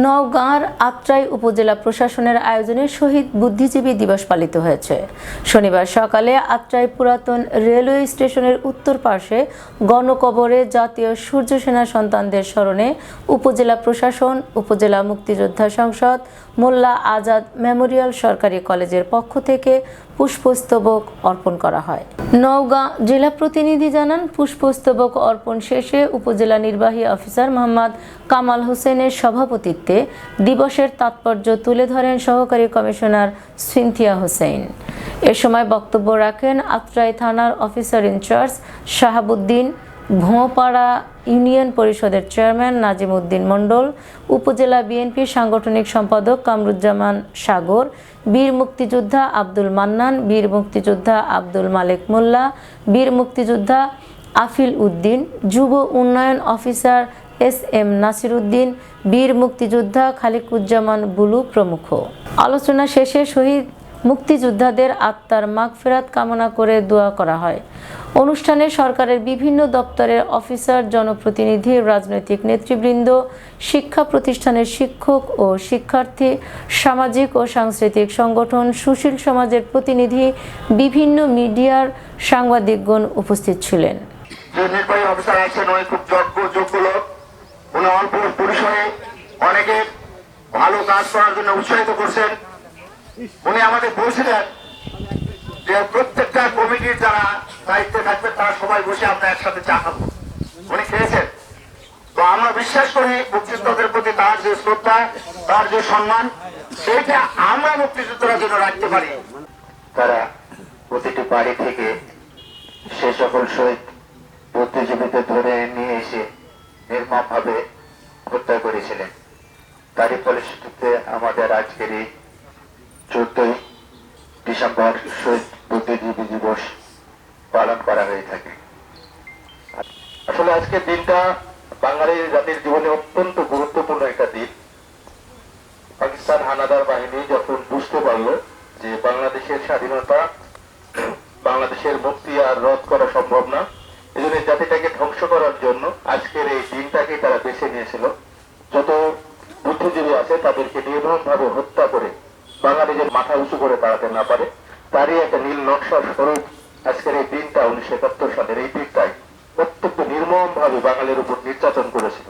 নওগাঁর আত্রাই উপজেলা প্রশাসনের আয়োজনে শহীদ বুদ্ধিজীবী দিবস পালিত হয়েছে। শনিবার সকালে আত্রাই পুরাতন রেলওয়ে স্টেশনের উত্তর পার্শ্বে গণকবরে জাতীয় সূর্য সেনা সন্তানদের স্মরণে উপজেলা প্রশাসন, উপজেলা মুক্তিযোদ্ধা সংসদ, মোল্লা আজাদ মেমোরিয়াল সরকারি কলেজের পক্ষ থেকে পুষ্পস্তবক অর্পণ করা হয়। নওগাঁ জেলা প্রতিনিধি জানান, পুষ্পস্তবক অর্পণ শেষে উপজেলা নির্বাহী অফিসার মোহাম্মদ কামাল হোসেনের সভাপতিত্বে দিবসের তাৎপর্য তুলে ধরেন সহকারী কমিশনার সিনথিয়া হোসেন। এ সময় বক্তব্য রাখেন আত্রাই থানার অফিসার ইনচার্জ শাহাবুদ্দিন ভোঁপাড়া ইউনিয়ন পরিষদের চেয়ারম্যান নাজিম উদ্দিন মণ্ডল, উপজেলা বিএনপির সাংগঠনিক সম্পাদক কামরুজ্জামান সাগর, বীর মুক্তিযোদ্ধা আব্দুল মান্নান, বীর মুক্তিযোদ্ধা আব্দুল মালেক মোল্লা, বীর মুক্তিযোদ্ধা আফিল উদ্দিন, যুব উন্নয়ন officer S M Nasir Uddin বীর মুক্তিযোদ্ধা খালিকুজ্জামান বুলু প্রমুখ। আলোচনা শেষে শহীদ মুক্তিযোদ্ধাদের আত্মার মাগফেরাত কামনা করে দোয়া করা হয়। অনুষ্ঠানে সরকারের বিভিন্ন দপ্তরের অফিসার, জনপ্রতিনিধি, রাজনৈতিক নেতৃবৃন্দ, শিক্ষা প্রতিষ্ঠানের শিক্ষক ও শিক্ষার্থী, সামাজিক ও সাংস্কৃতিক সংগঠন, সুশীল সমাজের প্রতিনিধি, বিভিন্ন মিডিয়ার সাংবাদিকগণ উপস্থিত ছিলেন। অনেকে ভালো কাজ করার জন্য উৎসাহিত করছেন। উনি আমাদের বলছিলেন যে প্রত্যেকটা কমিটির যারা দায়িত্বে থাকবে, তারা সবাই বসে আমরা একসাথে চা খাব। উনি খেয়েছেন। তো আমরা বিশ্বাস করি মুক্তিযোদ্ধাদের প্রতি তার যে শ্রদ্ধা, তার যে সম্মান সেইটা আমরা মুক্তিযোদ্ধারা জন্য রাখতে পারি। তারা প্রতিটি বাড়ি থেকে সে সকল শহীদ বুদ্ধিজীবীদের ধরে নিয়ে এসে নির্মম ভাবে হত্যা করেছিলেন। তারই ফলশ্রুতিতে আমাদের আজকের এই চোদ্দই ডিসেম্বর শহীদ বুদ্ধিজীবী দিবস পালন করা হয়ে থাকে। আসলে আজকের দিনটা বাঙালি জাতির জীবনে অত্যন্ত গুরুত্বপূর্ণ একটা দিন। পাকিস্তান হানাদার বাহিনী যখন বুঝতে পারল যে বাংলাদেশের স্বাধীনতা, বাংলাদেশের মুক্তি আর রদ করা সম্ভব না এই জন্য জাতিটাকে ধ্বংস করার জন্য আজকের এই দিনটাকে তারা বেছে নিয়েছিল। যত বুদ্ধিজীবী আছে তাদেরকে নির্মম ভাবে হত্যা করে বাঙালি যে মাথা উঁচু করে দাঁড়াতে না পারে, তারই একটা নীল নকশা স্বরূপ আজকের এই দিনটা উনিশশো একাত্তর সালের এই দিনটাই অত্যন্ত নির্মম ভাবে বাঙালির উপর নির্যাতন করেছে